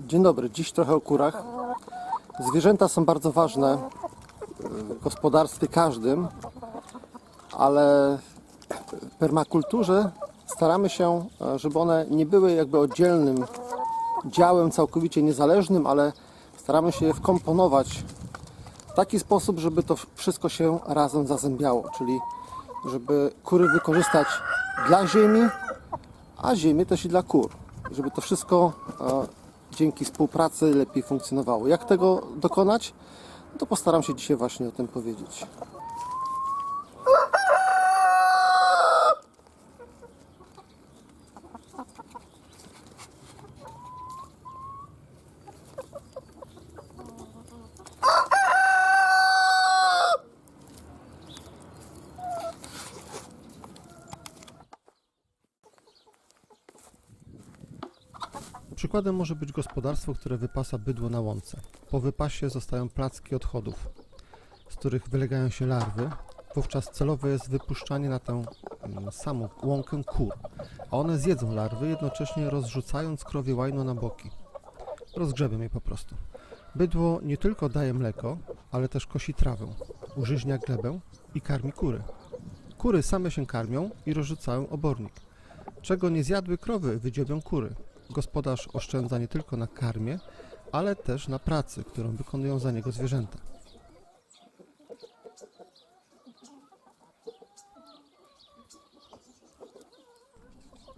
Dzień dobry, dziś trochę o kurach. Zwierzęta są bardzo ważne w gospodarstwie każdym, ale w permakulturze staramy się, e, żeby one nie były jakby oddzielnym działem całkowicie niezależnym, ale staramy się je wkomponować w taki sposób, żeby to wszystko się razem zazębiało, czyli żeby kury wykorzystać dla ziemi, a ziemię też i dla kur. Żeby to wszystko e, dzięki współpracy lepiej funkcjonowało. Jak tego dokonać? To postaram się dzisiaj właśnie o tym powiedzieć. Przykładem może być gospodarstwo, które wypasa bydło na łące. Po wypasie zostają placki odchodów, z których wylegają się larwy. Wówczas celowe jest wypuszczanie na tę mm, samą łąkę kur, a one zjedzą larwy, jednocześnie rozrzucając krowie łajno na boki. Rozgrzebią je po prostu. Bydło nie tylko daje mleko, ale też kosi trawę, użyźnia glebę i karmi kury. Kury same się karmią i rozrzucają obornik. Czego nie zjadły krowy, wydziobią kury. Gospodarz oszczędza nie tylko na karmie, ale też na pracy, którą wykonują za niego zwierzęta.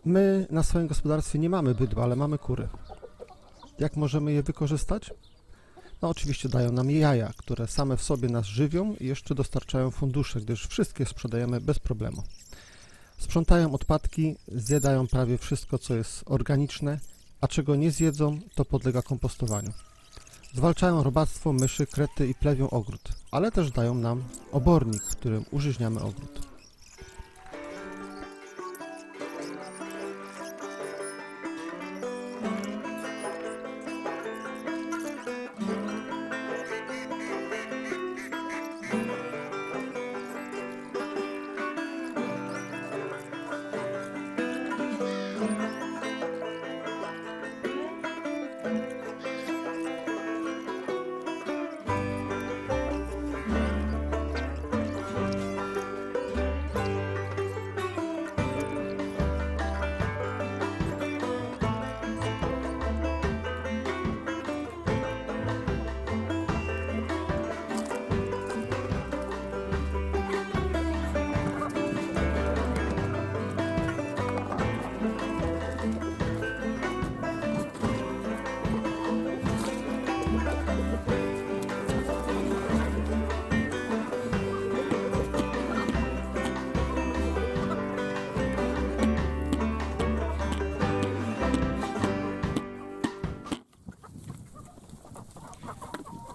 My na swoim gospodarstwie nie mamy bydła, ale mamy kury. Jak możemy je wykorzystać? No oczywiście dają nam jaja, które same w sobie nas żywią i jeszcze dostarczają fundusze, gdyż wszystkie sprzedajemy bez problemu. Sprzątają odpadki, zjadają prawie wszystko, co jest organiczne, a czego nie zjedzą, to podlega kompostowaniu. Zwalczają robactwo, myszy, krety i plewią ogród, ale też dają nam obornik, którym użyźniamy ogród.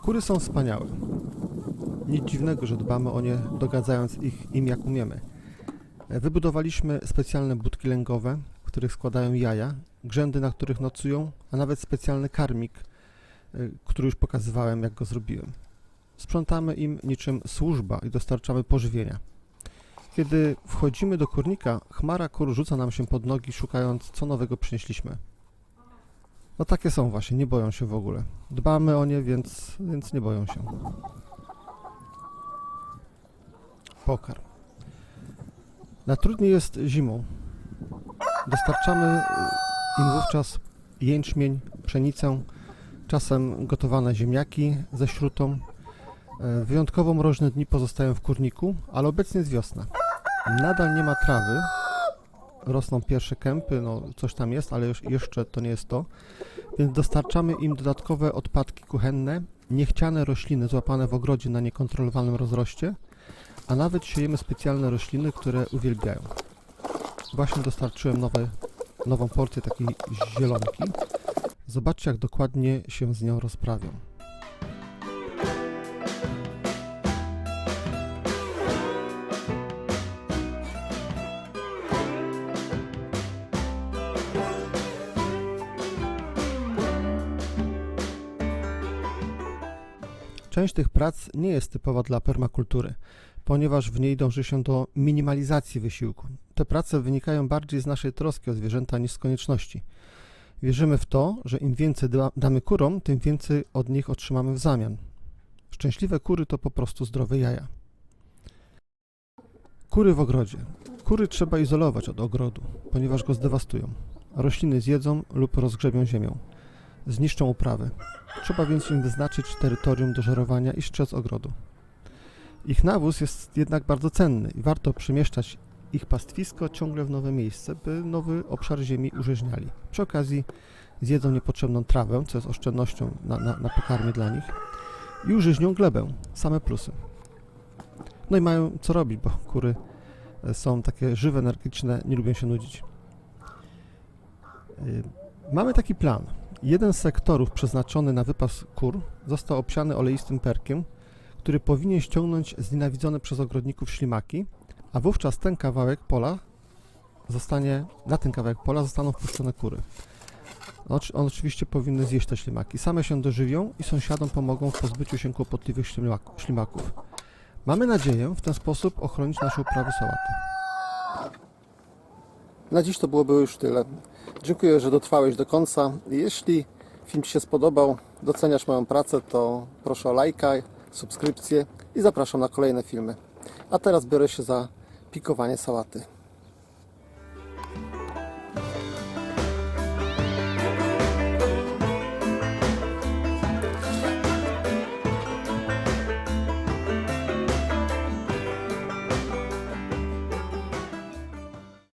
Kury są wspaniałe. Nic dziwnego, że dbamy o nie, dogadzając ich im jak umiemy. E, Wybudowaliśmy specjalne budki lęgowe, w których składają jaja, grzędy, na których nocują, a nawet specjalny karmik, e, który już pokazywałem, jak go zrobiłem. Sprzątamy im niczym służba i dostarczamy pożywienia. Kiedy wchodzimy do kurnika, chmara kur rzuca nam się pod nogi, szukając, co nowego przynieśliśmy. No takie są właśnie, nie boją się w ogóle. Dbamy o nie, więc, więc nie boją się. Pokarm. Najtrudniej jest zimą. Dostarczamy y, im wówczas jęczmień, pszenicę, czasem gotowane ziemniaki ze śrutą. E, Wyjątkowo mroźne dni pozostają w kurniku, ale obecnie jest wiosna. Nadal nie ma trawy. Rosną pierwsze kępy, no coś tam jest, ale już, jeszcze to nie jest to. Więc dostarczamy im dodatkowe odpadki kuchenne, niechciane rośliny złapane w ogrodzie na niekontrolowanym rozroście, a nawet siejemy specjalne rośliny, które uwielbiają. Właśnie dostarczyłem nowe, nową porcję takiej zielonki. Zobaczcie, jak dokładnie się z nią rozprawią. Część tych prac nie jest typowa dla permakultury, ponieważ w niej dąży się do minimalizacji wysiłku. Te prace wynikają bardziej z naszej troski o zwierzęta niż z konieczności. Wierzymy w to, że im więcej da, damy kurom, tym więcej od nich otrzymamy w zamian. Szczęśliwe kury to po prostu zdrowe jaja. Kury w ogrodzie. Kury trzeba izolować od ogrodu, ponieważ go zdewastują. Rośliny zjedzą lub rozgrzebią ziemią. Zniszczą uprawy. Trzeba więc im wyznaczyć terytorium do żerowania i strzec ogrodu. Ich nawóz jest jednak bardzo cenny i warto przemieszczać ich pastwisko ciągle w nowe miejsce, by nowy obszar ziemi urzeźniali. Przy okazji zjedzą niepotrzebną trawę, co jest oszczędnością na, na, na pokarmie dla nich i użyźnią glebę. Same plusy. No i mają co robić, bo kury e, są takie żywe, energiczne, nie lubią się nudzić. Y, Mamy taki plan. Jeden z sektorów przeznaczony na wypas kur został obsiany oleistym perkiem, który powinien ściągnąć znienawidzone przez ogrodników ślimaki, a wówczas ten kawałek pola zostanie, na ten kawałek pola zostaną wpuszczone kury. On, oczywiście powinny zjeść te ślimaki. Same się dożywią i sąsiadom pomogą w pozbyciu się kłopotliwych ślimak- ślimaków. Mamy nadzieję w ten sposób ochronić nasze uprawy sałaty. Na dziś to byłoby już tyle. Dziękuję, że dotrwałeś do końca. Jeśli film Ci się spodobał, doceniasz moją pracę, to proszę o lajka, subskrypcję i zapraszam na kolejne filmy. A teraz biorę się za pikowanie sałaty.